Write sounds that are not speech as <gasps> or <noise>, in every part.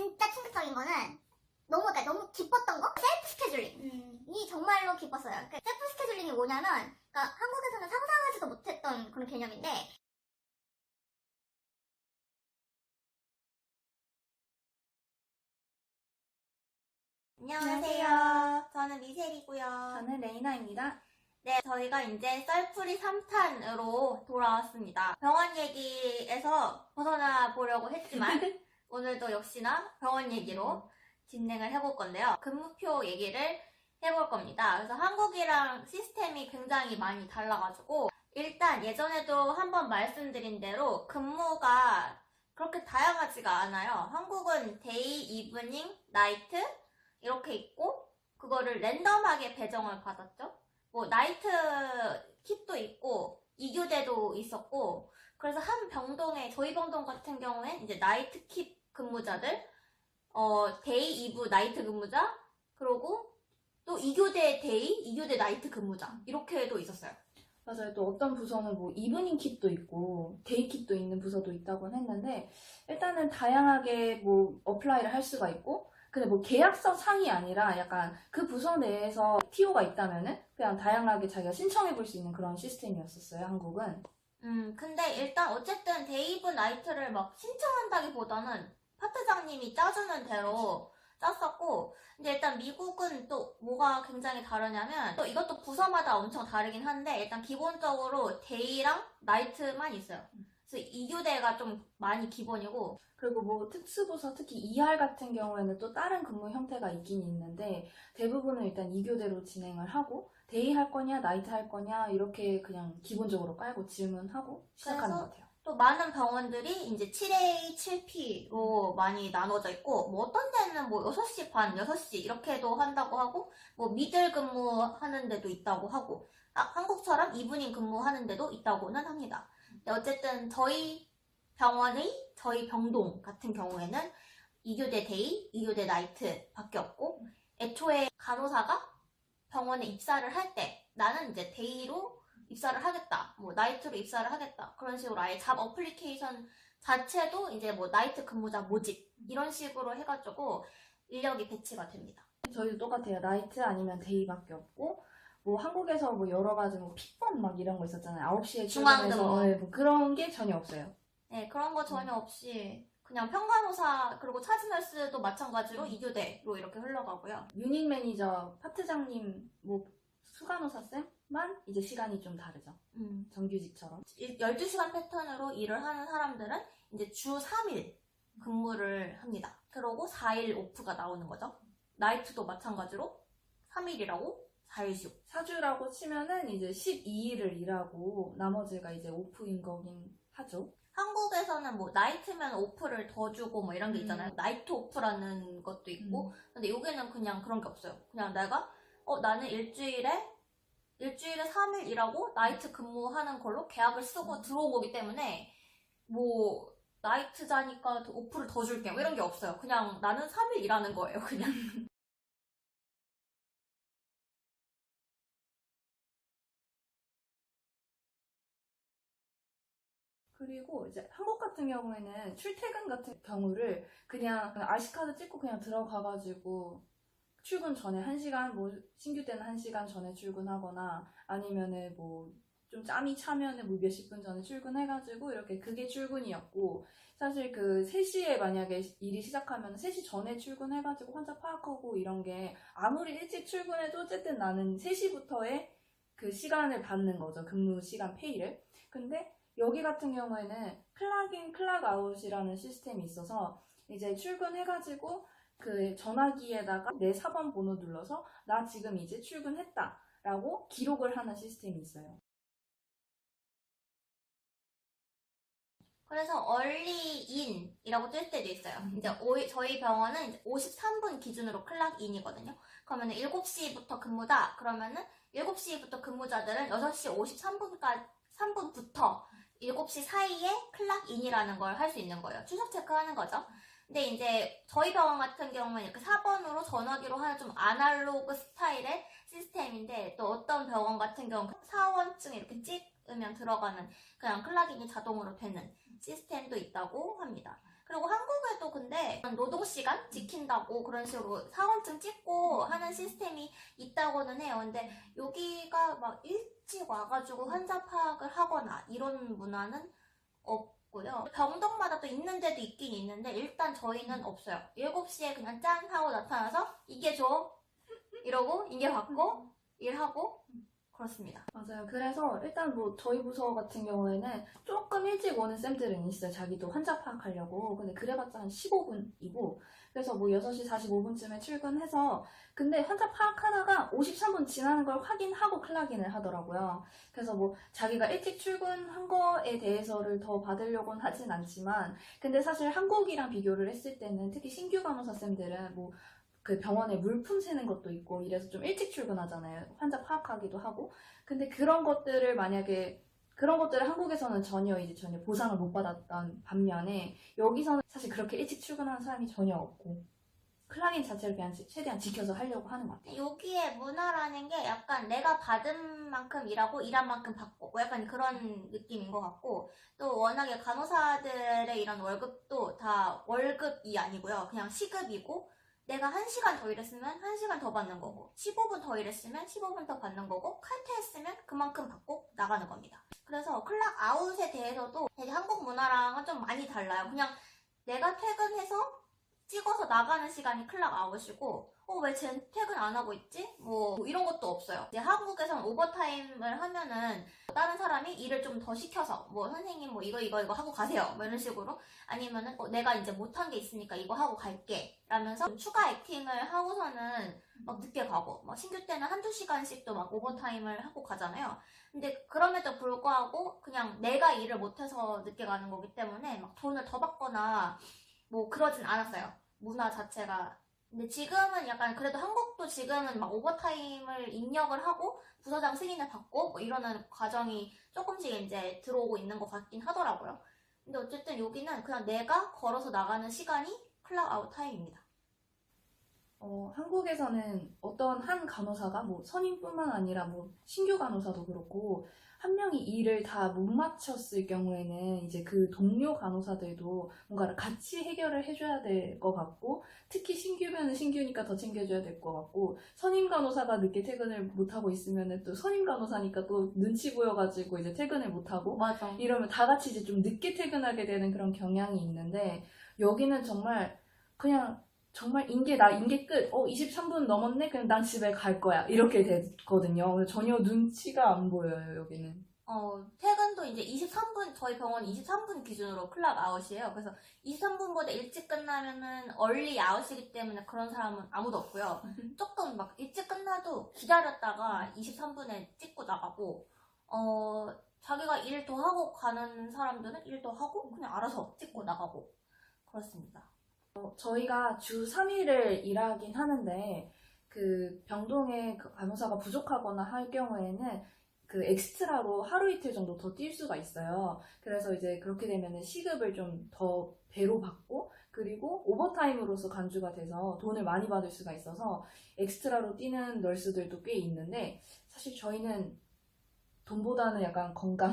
진짜 충격적인 거는 너무 그러니까 너무 기뻤던 거 셀프 스케줄링이 정말로 기뻤어요. 그러니까 셀프 스케줄링이 뭐냐면 그러니까 한국에서는 상상하지도 못했던 그런 개념인데 안녕하세요. 저는 미셀이고요. 저는 레이나입니다. 네, 저희가 이제 썰풀이 3탄으로 돌아왔습니다. 병원 얘기에서 벗어나 보려고 했지만 <laughs> 오늘도 역시나 병원 얘기로 진행을 해볼 건데요. 근무표 얘기를 해볼 겁니다. 그래서 한국이랑 시스템이 굉장히 많이 달라가지고 일단 예전에도 한번 말씀드린 대로 근무가 그렇게 다양하지가 않아요. 한국은 데이, 이브닝, 나이트 이렇게 있고 그거를 랜덤하게 배정을 받았죠. 뭐 나이트 kit도 있고 이교대도 있었고 그래서 한 병동에 저희 병동 같은 경우엔 이제 나이트 킷 근무자들 어 데이 이브 나이트 근무자 그리고 또 이교대 데이 이교대 나이트 근무자 이렇게도 있었어요. 맞아요. 또 어떤 부서는 뭐 이브닝 kit도 있고 데이 kit도 있는 부서도 있다고 했는데 일단은 다양하게 뭐 어플라이를 할 수가 있고 근데 뭐 계약서 상이 아니라 약간 그 부서 내에서 TO가 있다면은 그냥 다양하게 자기가 신청해 볼 수 있는 그런 시스템이었었어요. 한국은. 음 근데 일단 어쨌든 데이브 나이트를 막 신청한다기보다는 파트장님이 짜주는 대로 짰었고 근데 일단 미국은 또 뭐가 굉장히 다르냐면 또 이것도 부서마다 엄청 다르긴 한데 일단 기본적으로 데이랑 나이트만 있어요. 그래서 이교대가 좀 많이 기본이고 그리고 뭐 특수부서 특히 ER 같은 경우에는 또 다른 근무 형태가 있긴 있는데 대부분은 일단 2교대로 진행을 하고 데이 할 거냐 나이트 할 거냐 이렇게 그냥 기본적으로 깔고 질문하고 시작하는 것 같아요. 또 많은 병원들이 이제 7A, 7P로 많이 나눠져 있고, 뭐 어떤 데는 뭐 6시 반, 6시 이렇게도 한다고 하고, 뭐 미들 근무하는 데도 있다고 하고, 아, 한국처럼 이브닝 근무하는 데도 있다고는 합니다. 근데 어쨌든 저희 병원의, 저희 병동 같은 경우에는 2교대 데이, 2교대 나이트 밖에 없고, 애초에 간호사가 병원에 입사를 할 때, 나는 이제 데이로 입사를 하겠다, 뭐 나이트로 입사를 하겠다 그런 식으로 아예 잡 어플리케이션 자체도 이제 뭐 나이트 근무자 모집 이런 식으로 해가지고 인력이 배치가 됩니다. 저희도 똑같아요. 나이트 아니면 데이밖에 없고 뭐 한국에서 뭐 여러 가지 뭐 픽번 막 이런 거 있었잖아요. 9시에 중앙근무. 출근해서 네, 뭐 그런 게 전혀 없어요. 네 그런 거 전혀 없이 그냥 평간호사 그리고 차진널스도 마찬가지로 이교대로 이렇게 흘러가고요. 유닛 매니저, 파트장님, 뭐 수간호사 쌤 만 이제 시간이 좀 다르죠. 음, 정규직처럼. 12시간 패턴으로 일을 하는 사람들은 이제 주 3일 근무를 합니다. 그러고 4일 오프가 나오는 거죠. 나이트도 마찬가지로 3일이라고 4일 쉬고. 사주라고 치면은 이제 12일을 일하고 나머지가 이제 오프인 거긴 하죠. 한국에서는 뭐 나이트면 오프를 더 주고 뭐 이런 게 있잖아요. 음. 나이트 오프라는 것도 있고. 근데 여기는 그냥 그런 게 없어요. 그냥 내가 어 나는 일주일에 일주일에 3일 일하고 나이트 근무하는 걸로 계약을 쓰고 음. 들어온 거기 때문에 뭐 나이트 자니까 더 오프를 더 줄게 뭐 이런 게 없어요. 그냥 나는 3일 일하는 거예요. 그냥. <laughs> 그리고 이제 한국 같은 경우에는 출퇴근 같은 경우를 그냥 RC카드 찍고 그냥 들어가가지고 출근 전에 1시간, 뭐 신규 때는 1시간 전에 출근하거나 아니면은 뭐 좀 짬이 차면은 뭐 몇십 분 전에 출근해가지고 이렇게 그게 출근이었고 사실 그 3시에 만약에 일이 시작하면 3시 전에 출근해가지고 환자 파악하고 이런 게 아무리 일찍 출근해도 어쨌든 나는 3시부터의 그 시간을 받는 거죠. 근무 시간 페이를. 근데 여기 같은 경우에는 클락인 클락 아웃이라는 시스템이 있어서 이제 출근해가지고 그 전화기에다가 내 사번 번호 눌러서 나 지금 이제 출근했다 라고 기록을 하는 시스템이 있어요. 그래서 얼리인이라고 뜰 때도 있어요. 이제 오- 저희 병원은 이제 53분 기준으로 클락인이거든요. 그러면 7시부터 근무다. 그러면은 7시부터 근무자들은 6시 53분까지 3분부터 7시 사이에 클락인이라는 걸 할 수 있는 거예요. 출석 체크하는 거죠. 근데 이제 저희 병원 같은 경우는 이렇게 4번으로 전화기로 하는 좀 아날로그 스타일의 시스템인데 또 어떤 병원 같은 경우는 사원증 이렇게 찍으면 들어가는 그냥 클락인이 자동으로 되는 시스템도 있다고 합니다. 그리고 한국에도 근데 노동시간 지킨다고 그런 식으로 사원증 찍고 하는 시스템이 있다고는 해요. 근데 여기가 막 일찍 와가지고 환자 파악을 하거나 이런 문화는 없 고요. 병동마다 또 있는 데도 있긴 있는데 일단 저희는 없어요. 7시에 그냥 짠 하고 나타나서 이게 줘 이러고 이게 받고 일하고 그렇습니다. 맞아요. 그래서 일단 뭐 저희 부서 같은 경우에는 조금 일찍 오는 쌤들은 있어요. 자기도 환자 파악하려고. 근데 그래봤자 한 15분이고. 그래서 뭐 6시 45분쯤에 출근해서 근데 환자 파악하다가 53분 지나는 걸 확인하고 클락인을 하더라고요. 그래서 뭐 자기가 일찍 출근한 거에 대해서를 더 받으려고는 하진 않지만 근데 사실 한국이랑 비교를 했을 때는 특히 신규 간호사 쌤들은 뭐그 병원에 물품 세는 것도 있고 이래서 좀 일찍 출근하잖아요. 환자 파악하기도 하고. 근데 그런 것들을 만약에 그런 것들을 한국에서는 전혀 이제 전혀 보상을 못 받았던 반면에 여기서는 사실 그렇게 일찍 출근하는 사람이 전혀 없고 클라인 자체를 그냥 지- 최대한 지켜서 하려고 하는 것 같아요. 여기에 문화라는 게 약간 내가 받은 만큼 일하고 일한 만큼 받고 뭐 약간 그런 느낌인 것 같고 또 워낙에 간호사들의 이런 월급도 다 월급이 아니고요. 그냥 시급이고 내가 1시간 더 일했으면 1시간 더 받는 거고 15분 더 일했으면 15분 더 받는 거고 칼퇴했으면 그만큼 받고 나가는 겁니다. 그래서 클락 아웃에 대해서도 되게 한국 문화랑은 좀 많이 달라요. 그냥 내가 퇴근해서 찍어서 나가는 시간이 클락 아웃이고 어, 왜쟤 퇴근 안 하고 있지? 뭐, 이런 것도 없어요. 이제 한국에서는 오버타임을 하면은 다른 사람이 일을 좀 더 시켜서 뭐 선생님 뭐 이거 이거 이거 하고 가세요. 뭐 이런 식으로 아니면은 어, 내가 이제 못한 게 있으니까 이거 하고 갈게. 라면서 좀 추가 액팅을 하고서는 막 늦게 가고 막 신규 때는 한두 시간씩도 막 오버타임을 하고 가잖아요. 근데 그럼에도 불구하고 그냥 내가 일을 못해서 늦게 가는 거기 때문에 막 돈을 더 받거나 뭐 그러진 않았어요. 문화 자체가 근데 지금은 약간 그래도 한국도 지금은 막 오버타임을 입력을 하고 부서장 승인을 받고 뭐 이러는 과정이 조금씩 이제 들어오고 있는 것 같긴 하더라고요. 근데 어쨌든 여기는 그냥 내가 걸어서 나가는 시간이 클락 아웃 타임입니다. 어, 한국에서는 어떤 한 간호사가 뭐 선임뿐만 아니라 뭐 신규 간호사도 그렇고 한 명이 일을 다 못 마쳤을 경우에는 이제 그 동료 간호사들도 뭔가를 같이 해결을 해줘야 될 것 같고 특히 신규면은 신규니까 더 챙겨줘야 될 것 같고 선임 간호사가 늦게 퇴근을 못 하고 있으면은 또 선임 간호사니까 또 눈치 보여가지고 이제 퇴근을 못 하고 맞아. 이러면 다 같이 이제 좀 늦게 퇴근하게 되는 그런 경향이 있는데 여기는 정말 그냥 정말 인계 나 인계 끝. 어 23분 넘었네. 그럼 난 집에 갈 거야. 이렇게 됐거든요. 그래서 전혀 눈치가 안 보여요 여기는. 어, 퇴근도 이제 23분, 저희 병원 23분 기준으로 클락 아웃이에요. 그래서 23분보다 일찍 끝나면은 얼리 아웃이기 때문에 그런 사람은 아무도 없고요. <laughs> 조금 막 일찍 끝나도 기다렸다가 23분에 찍고 나가고, 어, 자기가 일더 하고 가는 사람들은 일더 하고 그냥 알아서 찍고 나가고, 그렇습니다. 어, 저희가 주 3일을 일하긴 하는데 그 병동에 그 간호사가 부족하거나 할 경우에는 그 엑스트라로 하루 이틀 정도 더 뛸 수가 있어요. 그래서 이제 그렇게 되면은 시급을 좀 더 배로 받고 그리고 오버타임으로서 간주가 돼서 돈을 많이 받을 수가 있어서 엑스트라로 뛰는 널스들도 꽤 있는데 사실 저희는 돈보다는 약간 건강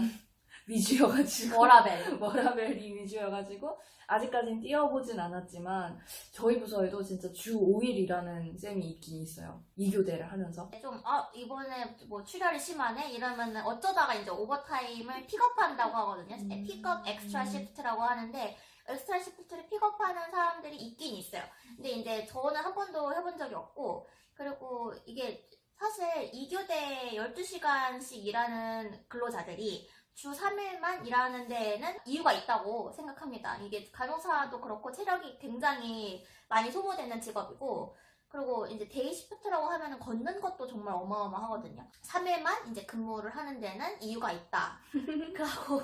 위주여가지고 워라벨. <laughs> 워라벨이 위주여가지고 아직까지는 뛰어보진 않았지만 저희 부서에도 진짜 주 5일 일하는 쌤이 있긴 있어요. 2교대를 하면서. 좀, 아, 이번에 뭐 출혈이 심하네? 이러면은 어쩌다가 이제 오버타임을 픽업한다고 하거든요. 음. 픽업 엑스트라 시프트라고 하는데, 엑스트라 시프트를 픽업하는 사람들이 있긴 있어요. 근데 이제 저는 한 번도 해본 적이 없고, 그리고 이게 사실 2교대 12시간씩 일하는 근로자들이 주 3일만 일하는 데에는 이유가 있다고 생각합니다. 이게 간호사도 그렇고 체력이 굉장히 많이 소모되는 직업이고, 그리고 이제 데이 시프트라고 하면은 걷는 것도 정말 어마어마하거든요. 3일만 이제 근무를 하는 데는 이유가 있다. <laughs> 그러고,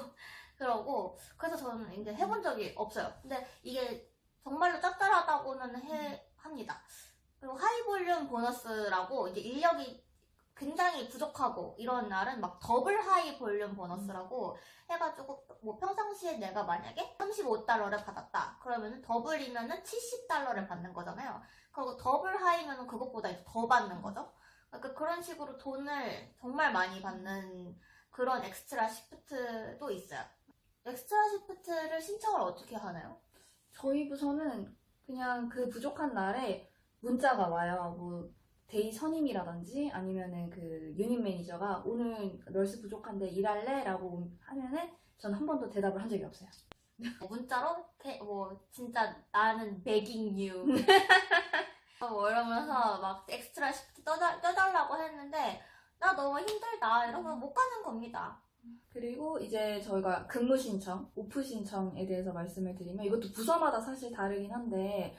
그러고, 그래서 저는 이제 해본 적이 없어요. 근데 이게 정말로 짭짤하다고는 해, 합니다. 그리고 하이볼륨 보너스라고 이제 인력이 굉장히 부족하고 이런 날은 막 더블 하이 볼륨 보너스라고 해가지고 뭐 평상시에 내가 만약에 35달러를 받았다. 그러면은 더블이면은 70달러를 받는 거잖아요. 그리고 더블 하이면은 그것보다 이제 더 받는 거죠. 그러니까 그런 식으로 돈을 정말 많이 받는 그런 엑스트라 시프트도 있어요. 엑스트라 시프트를 신청을 어떻게 하나요? 저희 부서는 그냥 그 부족한 날에 문자가 와요. 뭐 데이 선임이라든지 아니면은 그 유닛 매니저가 오늘 널스 부족한데 일할래? 라고 하면은 전 한 번도 대답을 한 적이 없어요. 문자로 태- 뭐 진짜 나는 begging you <laughs> 뭐 이러면서 막 엑스트라 시프트 떠달, 떠달라고 했는데 나 너무 힘들다 이러면 못 가는 겁니다. 그리고 이제 저희가 근무 신청, 오프 신청에 대해서 말씀을 드리면 이것도 부서마다 사실 다르긴 한데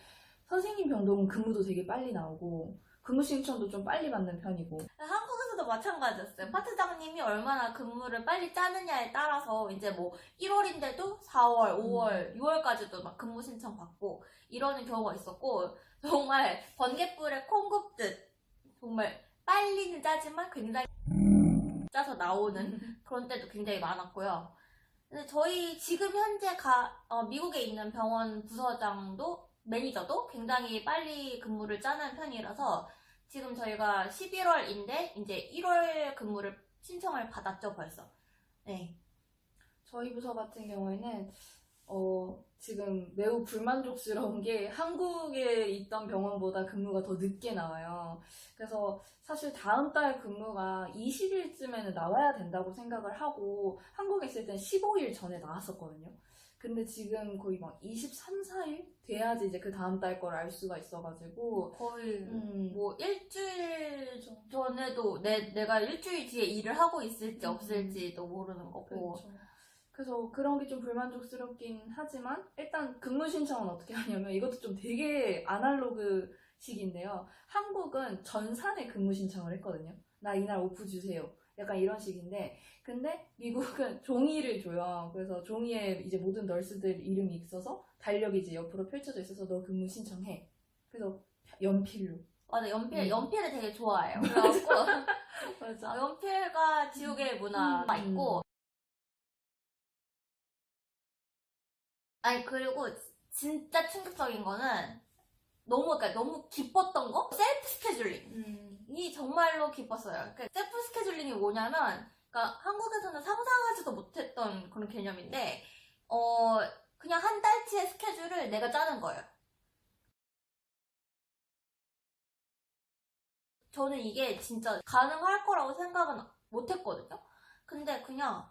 선생님 병동은 근무도 되게 빨리 나오고 근무 신청도 좀 빨리 받는 편이고 한국에서도 마찬가지였어요. 파트장님이 얼마나 근무를 빨리 짜느냐에 따라서 이제 뭐 1월인데도 4월, 5월, 6월까지도 막 근무 신청 받고 이러는 경우가 있었고 정말 번개불에 콩 굽듯 정말 빨리는 짜지만 굉장히 짜서 나오는 그런 때도 굉장히 많았고요. 근데 저희 지금 현재 가, 어, 미국에 있는 병원 부서장도 매니저도 굉장히 빨리 근무를 짜는 편이라서 지금 저희가 11월인데 이제 1월 근무를 신청을 받았죠 벌써. 네. 저희 부서 같은 경우에는 어, 지금 매우 불만족스러운 게 한국에 있던 병원보다 근무가 더 늦게 나와요. 그래서 사실 다음 달 근무가 20일쯤에는 나와야 된다고 생각을 하고 한국에 있을 땐 15일 전에 나왔었거든요. 근데 지금 거의 막 23, 4일 돼야지 이제 그 다음 달 걸 알 수가 있어가지고 거의 음, 뭐 일주일 전에도 내, 내가 일주일 뒤에 일을 하고 있을지 음. 없을지도 모르는 거고. 그렇죠. 그래서 그런 게 좀 불만족스럽긴 하지만 일단 근무 신청은 어떻게 <laughs> 하냐면 이것도 좀 되게 아날로그 식인데요. 한국은 전산에 근무 신청을 했거든요. 나 이날 오프 주세요. 약간 이런 식인데 근데 미국은 <laughs> 종이를 줘요. 그래서 종이에 이제 모든 널스들 이름이 있어서 달력이 이제 옆으로 펼쳐져 있어서 너 근무 신청해. 그래서 연필로. 맞아 연필 음. 연필을 되게 좋아해요. <laughs> 그래갖고 맞아. 아, 연필과 지우개 문화가 음. 있고 아니 그리고 진짜 충격적인 거는 너무 그러니까 너무 기뻤던 거 셀프 스케줄링 음. 이 정말로 기뻤어요. 그러니까 셀프 스케줄링이 뭐냐면 그러니까 한국에서는 상상하지도 못했던 그런 개념인데 어 그냥 한 달치의 스케줄을 내가 짜는 거예요. 저는 이게 진짜 가능할 거라고 생각은 못 했거든요. 근데 그냥,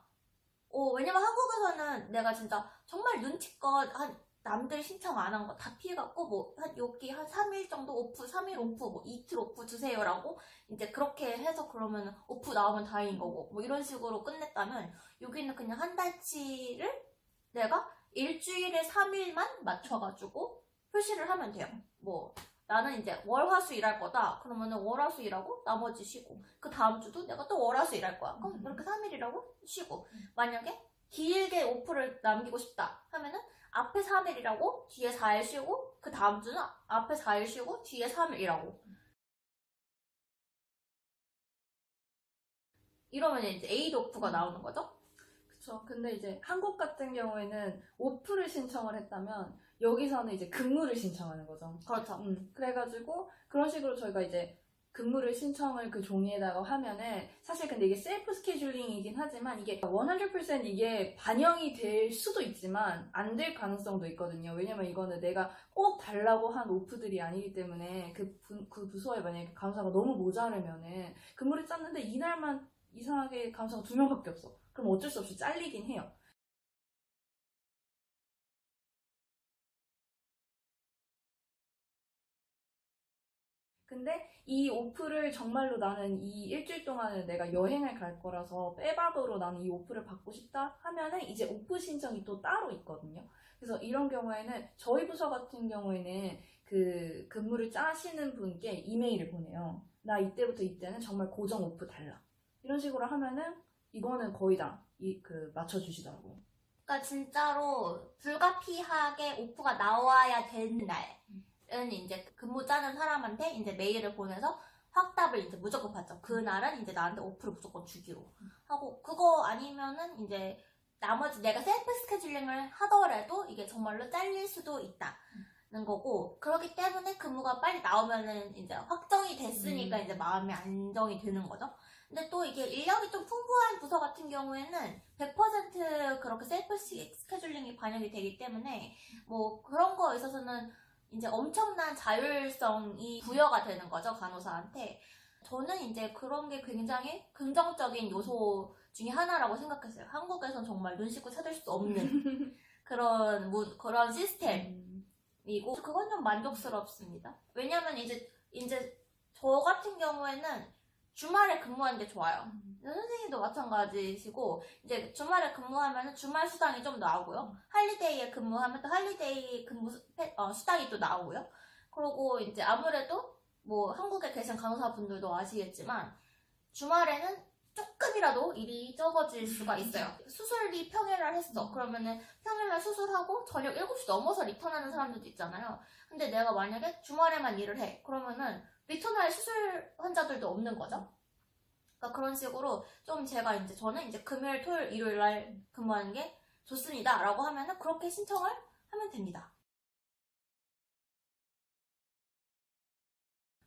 어, 왜냐면 한국에서는 내가 진짜 정말 눈치껏 한, 남들 신청 안 한 거 다 피해갖고, 뭐, 한, 여기 한 3일 정도 오프, 3일 오프, 뭐, 이틀 오프 주세요라고, 이제 그렇게 해서 그러면 오프 나오면 다행인 거고, 뭐, 이런 식으로 끝냈다면, 여기는 그냥 한 달치를 내가 일주일에 3일만 맞춰가지고 표시를 하면 돼요. 뭐, 나는 이제 월화수 일할 거다. 그러면은 월화수 일하고 나머지 쉬고 그 다음 주도 내가 또 월화수 일할 거야. 그럼 음. 이렇게 3일이라고 쉬고 만약에 길게 오프를 남기고 싶다 하면은 앞에 3일이라고 뒤에 4일 쉬고 그 다음 주는 앞에 4일 쉬고 뒤에 3일 일하고 이러면 이제 에이드 오프가 나오는 거죠. 그쵸. 근데 이제 한국 같은 경우에는 오프를 신청을 했다면 여기서는 이제 근무를 신청하는 거죠. 그렇죠. 음, 그래가지고 그런 식으로 저희가 이제 근무를 신청을 그 종이에다가 하면은 사실 근데 이게 셀프 스케줄링이긴 하지만 이게 100% 이게 반영이 될 수도 있지만 안 될 가능성도 있거든요. 왜냐면 이거는 내가 꼭 달라고 한 오프들이 아니기 때문에 그, 부, 그 부서에 만약에 감사가 너무 모자르면은 근무를 짰는데 이날만 이상하게 감사가 두 명밖에 없어. 그럼 어쩔 수 없이 잘리긴 해요. 근데 이 오프를 정말로 나는 이 일주일 동안은 내가 여행을 갈 거라서 빼박으로 나는 이 오프를 받고 싶다 하면은 이제 오프 신청이 또 따로 있거든요. 그래서 이런 경우에는 저희 부서 같은 경우에는 그 근무를 짜시는 분께 이메일을 보내요. 나 이때부터 이때는 정말 고정 오프 달라. 이런 식으로 하면은 이거는 거의 다 이 그 맞춰주시더라고요. 그러니까 진짜로 불가피하게 오프가 나와야 되는 날 은 이제 근무 짜는 사람한테 이제 메일을 보내서 확답을 이제 무조건 받죠. 그날은 이제 나한테 오프를 무조건 주기로 하고 그거 아니면은 이제 나머지 내가 셀프 스케줄링을 하더라도 이게 정말로 잘릴 수도 있다. 거고 그렇기 때문에 근무가 빨리 나오면은 이제 확정이 됐으니까 음. 이제 마음이 안정이 되는 거죠. 근데 또 이게 인력이 좀 풍부한 부서 같은 경우에는 100% 그렇게 셀프 시- 스케줄링이 반영이 되기 때문에 뭐 그런 거에 있어서는 이제 엄청난 자율성이 부여가 되는 거죠 간호사한테. 저는 이제 그런 게 굉장히 긍정적인 요소 중에 하나라고 생각했어요. 한국에선 정말 눈 씻고 찾을 수 없는 <laughs> 그런 무- 그런 시스템. 음. 이고 그건 좀 만족스럽습니다. 왜냐면 이제 이제 저 같은 경우에는 주말에 근무하는 게 좋아요. 선생님도 마찬가지시고 이제 주말에 근무하면 주말 수당이 좀 나오고요. 할리데이에 근무하면 또 할리데이 근무 어, 수당이 또 나오고요. 그리고 이제 아무래도 뭐 한국에 계신 간호사분들도 아시겠지만 주말에는 조금이라도 일이 적어질 수가 있어요. 수술이 평일날 했어. 그러면은 평일날 수술하고 저녁 7시 넘어서 리턴하는 사람들도 있잖아요. 근데 내가 만약에 주말에만 일을 해. 그러면은 리턴할 수술 환자들도 없는 거죠. 그러니까 그런 식으로 좀 제가 이제 저는 이제 금요일, 토요일, 일요일 날 근무하는 게 좋습니다. 라고 하면은 그렇게 신청을 하면 됩니다.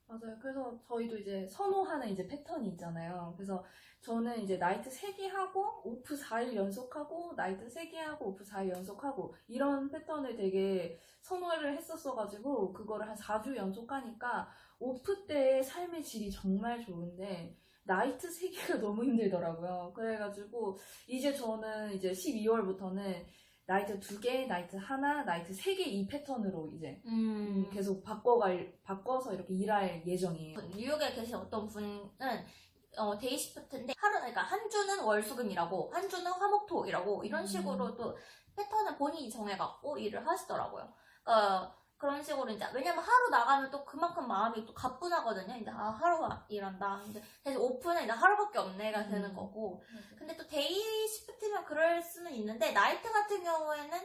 맞아요. 그래서 저희도 이제 선호하는 이제 패턴이 있잖아요. 그래서 저는 이제 나이트 3개 하고, 오프 4일 연속하고, 나이트 3개 하고, 오프 4일 연속하고, 이런 패턴을 되게 선호를 했었어가지고, 그거를 한 4주 연속하니까, 오프 때의 삶의 질이 정말 좋은데, 나이트 3개가 <laughs> 너무 힘들더라고요. 그래가지고, 이제 저는 이제 12월부터는 나이트 2개, 나이트 하나, 나이트 3개 이 패턴으로 이제 음, 계속 바꿔갈, 바꿔서 이렇게 일할 예정이에요. 뉴욕에 계신 어떤 분은 어, 데이 시프트인데 하루 그러니까 한 주는 월수금이라고 한 주는 화목토일하고 이런 음. 식으로 또 패턴을 본인이 정해갖고 일을 하시더라고요. 어, 그런 식으로 이제 왜냐면 하루 나가면 또 그만큼 마음이 또 가뿐하거든요. 이제 아 하루 일한다. 근데 대신 오픈은 이제 하루밖에 없네가 되는 음. 거고. 근데 또 데이 시프트면 그럴 수는 있는데 나이트 같은 경우에는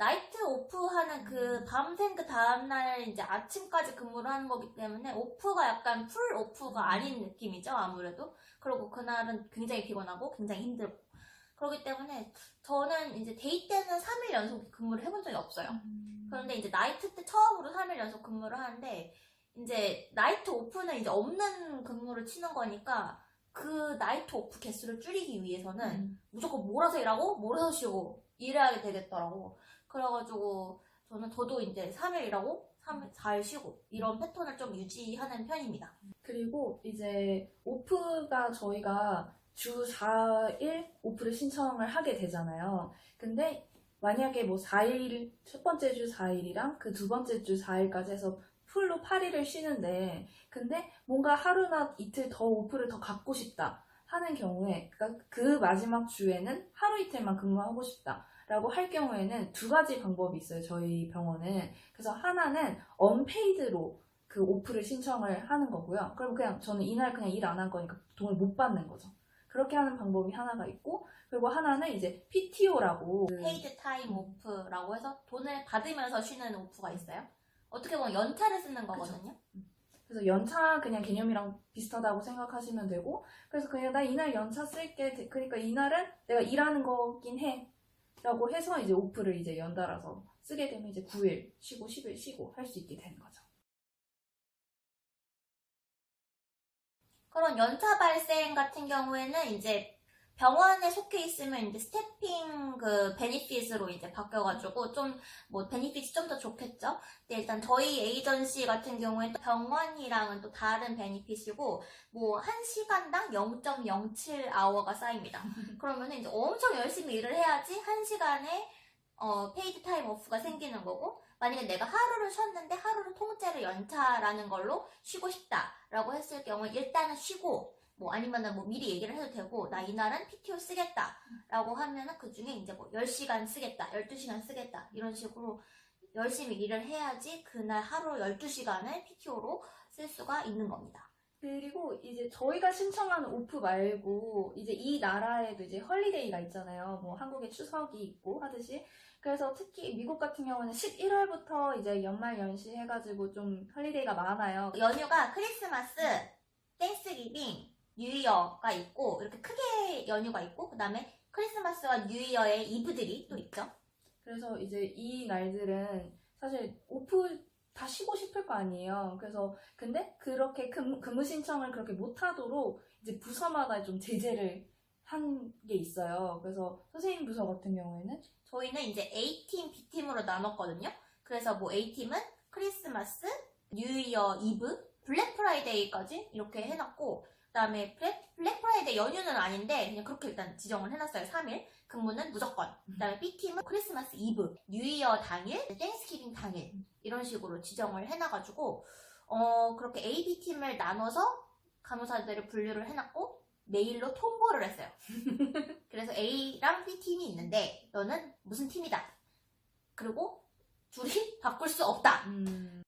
나이트 오프하는 그 밤샘 그 다음날 이제 아침까지 근무를 하는 거기 때문에 오프가 약간 풀 오프가 아닌 느낌이죠 아무래도 그리고 그날은 굉장히 피곤하고 굉장히 힘들고 그렇기 때문에 저는 이제 데이 때는 3일 연속 근무를 해본 적이 없어요 그런데 이제 나이트 때 처음으로 3일 연속 근무를 하는데 이제 나이트 오프는 이제 없는 근무를 치는 거니까 그 나이트 오프 개수를 줄이기 위해서는 음. 무조건 몰아서 일하고 몰아서 쉬고 일해야 되겠더라고. 그래가지고 저는 저도 이제 3일 일하고 3일 4일 쉬고 이런 패턴을 좀 유지하는 편입니다. 그리고 이제 오프가 저희가 주 4일 오프를 신청을 하게 되잖아요. 근데 만약에 뭐 4일, 첫 번째 주 4일이랑 그 두 번째 주 4일까지 해서 풀로 8일을 쉬는데, 근데 뭔가 하루나 이틀 더 오프를 더 갖고 싶다 하는 경우에, 그러니까 그 마지막 주에는 하루 이틀만 근무하고 싶다. 라고 할 경우에는 두 가지 방법이 있어요, 저희 병원은. 그래서 하나는 언페이드로 그 오프를 신청을 하는 거고요. 그럼 그냥 저는 이날 그냥 일 안 한 거니까 돈을 못 받는 거죠. 그렇게 하는 방법이 하나가 있고, 그리고 하나는 이제 PTO라고. 페이드 타임 오프라고 해서 돈을 받으면서 쉬는 오프가 있어요. 어떻게 보면 연차를 쓰는 거거든요. 그래서 연차 그냥 개념이랑 비슷하다고 생각하시면 되고, 그래서 그냥 나 이날 연차 쓸게. 그러니까 이날은 내가 일하는 거긴 해. 라고 해서 이제 오프를 이제 연달아서 쓰게 되면 이제 9일 쉬고 10일 쉬고 할 수 있게 되는 거죠. 그런 연차 발생 같은 경우에는 이제 병원에 속해 있으면 이제 스태핑 그 베니핏으로 이제 바뀌어가지고 좀 뭐 베니핏이 좀 더 좋겠죠. 근데 일단 저희 에이전시 같은 경우에는 또 병원이랑은 또 다른 베니핏이고 뭐 한 시간당 0.07 아워가 쌓입니다. <laughs> 그러면 이제 엄청 열심히 일을 해야지 한 시간에 어, 페이드 타임 오프가 생기는 거고 만약에 내가 하루를 쉬었는데 하루를 통째로 연차라는 걸로 쉬고 싶다라고 했을 경우에 일단은 쉬고 뭐 아니면은 뭐 미리 얘기를 해도 되고 나 이날은 PTO 쓰겠다라고 하면은 그 중에 이제 뭐 10시간 쓰겠다, 12시간 쓰겠다 이런 식으로 열심히 일을 해야지 그날 하루 12시간을 PTO로 쓸 수가 있는 겁니다. 그리고 이제 저희가 신청하는 오프 말고 이제 이 나라에도 이제 헐리데이가 있잖아요. 뭐 한국에 추석이 있고 하듯이. 그래서 특히 미국 같은 경우는 11월부터 이제 연말 연시 해가지고 좀 헐리데이가 많아요. 연휴가 크리스마스, 땡스기빙, 뉴이어가 있고 이렇게 크게 연휴가 있고 그 다음에 크리스마스와 뉴이어의 이브들이 또 있죠. 그래서 이제 이 날들은 사실 오프 다 쉬고 싶을 거 아니에요. 그래서 근데 그렇게 근무, 근무 신청을 그렇게 못하도록 이제 부서마다 좀 제재를 한 게 있어요. 그래서 선생님 부서 같은 경우에는 저희는 이제 A팀, B팀으로 나눴거든요. 그래서 뭐 A팀은 크리스마스, 뉴이어 이브, 블랙 프라이데이까지 이렇게 해놨고, 그 다음에 블랙, 블랙 프라이데이 연휴는 아닌데, 그냥 그렇게 일단 지정을 해놨어요. 3일. 근무는 무조건. 그 다음에 B팀은 크리스마스 이브, 뉴이어 당일, 땡스기빙 당일. 이런 식으로 지정을 해놔가지고, 어, 그렇게 A, B팀을 나눠서 간호사들을 분류를 해놨고, 메일로 통보를 했어요. <laughs> 그래서 A랑 B팀이 있는데, 너는 무슨 팀이다. 그리고 둘이 바꿀 수 없다. 음,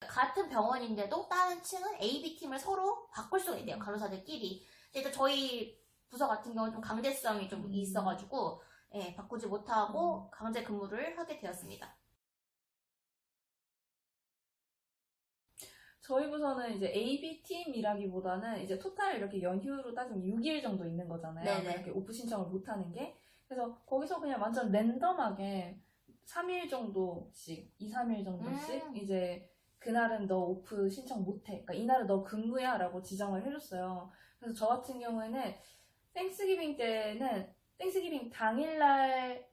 같은 병원인데도 다른 층은 A, B팀을 서로 바꿀 수가 있대요. 간호사들끼리. 일단 저희 부서 같은 경우는 좀 강제성이 좀 음. 있어가지고, 예, 바꾸지 못하고 강제 근무를 하게 되었습니다. 저희 부서는 이제 A, B 팀이라기보다는 이제 토탈 이렇게 연휴로 따지면 6일 정도 있는 거잖아요. 네네. 이렇게 오프 신청을 못 하는 게. 그래서 거기서 그냥 완전 랜덤하게 3일 정도씩, 2, 3일 정도씩 음. 이제 그날은 너 오프 신청 못 해. 그러니까 이날은 너 근무야 라고 지정을 해줬어요. 그래서 저 같은 경우에는 땡스기빙 때는 땡스기빙 당일날은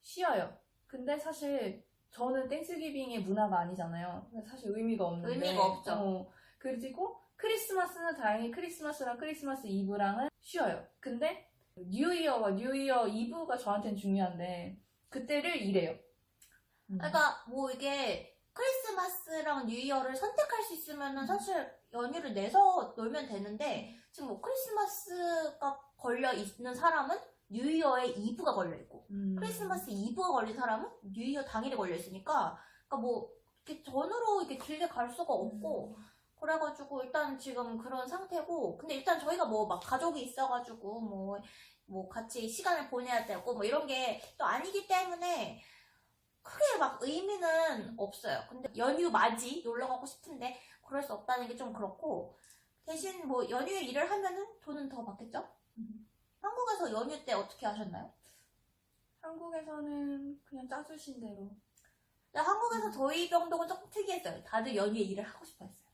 쉬어요. 근데 사실 저는 땡스기빙의 문화가 아니잖아요. 사실 의미가 없는데. 의미가 없죠. 어, 그리고 크리스마스는 다행히 크리스마스랑 크리스마스 이브랑은 쉬어요. 근데 뉴이어와 뉴이어 이브가 저한테는 중요한데 그때를 일해요. 음. 그러니까 뭐 이게 크리스마스랑 뉴이어를 선택할 수 있으면은 사실 연휴를 내서 놀면 되는데 지금 뭐 크리스마스가 걸려 있는 사람은 뉴이어에 이브가 걸려 있고 음. 크리스마스 이브가 걸린 사람은 뉴이어 당일에 걸려 있으니까 그러니까 뭐 이렇게 전으로 이렇게 길게 갈 수가 없고 그래가지고 일단 지금 그런 상태고 근데 일단 저희가 뭐 막 가족이 있어가지고 뭐 뭐 같이 시간을 보내야 되고 뭐 이런 게 또 아니기 때문에 크게 막 의미는 없어요. 근데 연휴 맞이 놀러 가고 싶은데 그럴 수 없다는 게 좀 그렇고 대신 뭐 연휴에 일을 하면은 돈은 더 받겠죠? 음. 한국에서 연휴 때 어떻게 하셨나요? 한국에서는 그냥 짜주신 대로. 근데 한국에서 저희 병동은 조금 특이했어요. 다들 연휴에 일을 하고 싶어 했어요.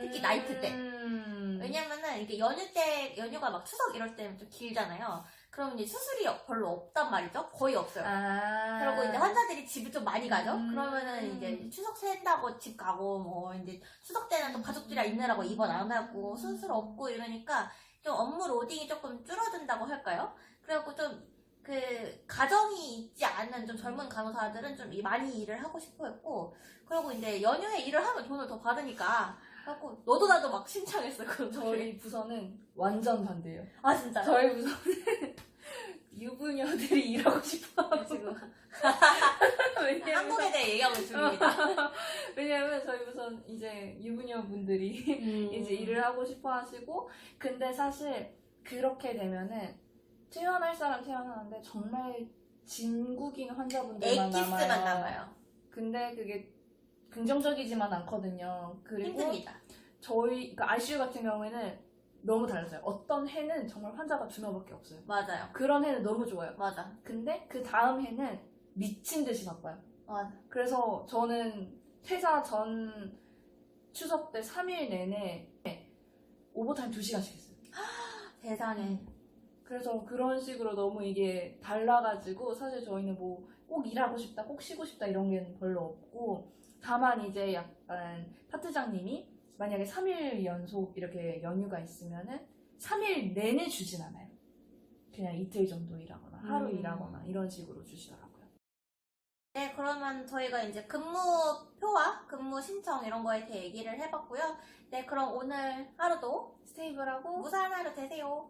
특히 나이트 때. 음. 왜냐면은 이게 연휴 때, 연휴가 막 추석 이럴 때는 좀 길잖아요. 그러면 이제 수술이 별로 없단 말이죠. 거의 없어요. 아. 그리고 이제 환자들이 집을 좀 많이 가죠. 음. 그러면은 이제 추석 샌다고 집 가고 뭐 이제 추석 때는 또 가족들이랑 있느라고 입원 안 하고 수술 없고 이러니까 좀 업무 로딩이 조금 줄어든다고 할까요? 그래갖고 좀 그 가정이 있지 않은 좀 젊은 간호사들은 좀 이- 많이 일을 하고 싶어 했고 그리고 이제 연휴에 일을 하면 돈을 더 받으니까 그래갖고 너도 나도 막 신청했어요. 그 저희 저희 부서는 완전 반대예요. 아 진짜 저희 부서는 유부녀들이 <laughs> 일하고 싶어 지금 <laughs> 왜냐면 한국에 대해 얘기하고 있습니다. <laughs> 왜냐면 저희 부서는 이제 유부녀분들이 음. 이제 일을 하고 싶어 하시고 근데 사실 그렇게 되면은 퇴원할 사람 퇴원하는데 정말 진국인 환자분들만 남아요. 남아요. 근데 그게 긍정적이지만 않거든요. 그리고 힘듭니다. 저희 그 ICU 같은 경우에는 너무 달라져요. 어떤 해는 정말 환자가 두 명밖에 없어요. 맞아요. 그런 해는 너무 좋아요. 맞아. 근데 그 다음 해는 미친 듯이 바빠요. 맞아. 그래서 저는 퇴사 전 추석 때 3일 내내 오버타임 2시간씩 했어요. <gasps> 세상에. 그래서 그런 식으로 너무 이게 달라가지고 사실 저희는 뭐 꼭 일하고 싶다, 꼭 쉬고 싶다 이런 게 별로 없고 다만 이제 약간 파트장님이 만약에 3일 연속 이렇게 연휴가 있으면은 3일 내내 주진 않아요. 그냥 이틀 정도 일하거나 하루 음. 일하거나 이런 식으로 주시더라고요. 네, 그러면 저희가 이제 근무표와 근무 신청 이런 거에 대해 얘기를 해봤고요. 네, 그럼 오늘 하루도 스테이블하고 무사한 하루 되세요.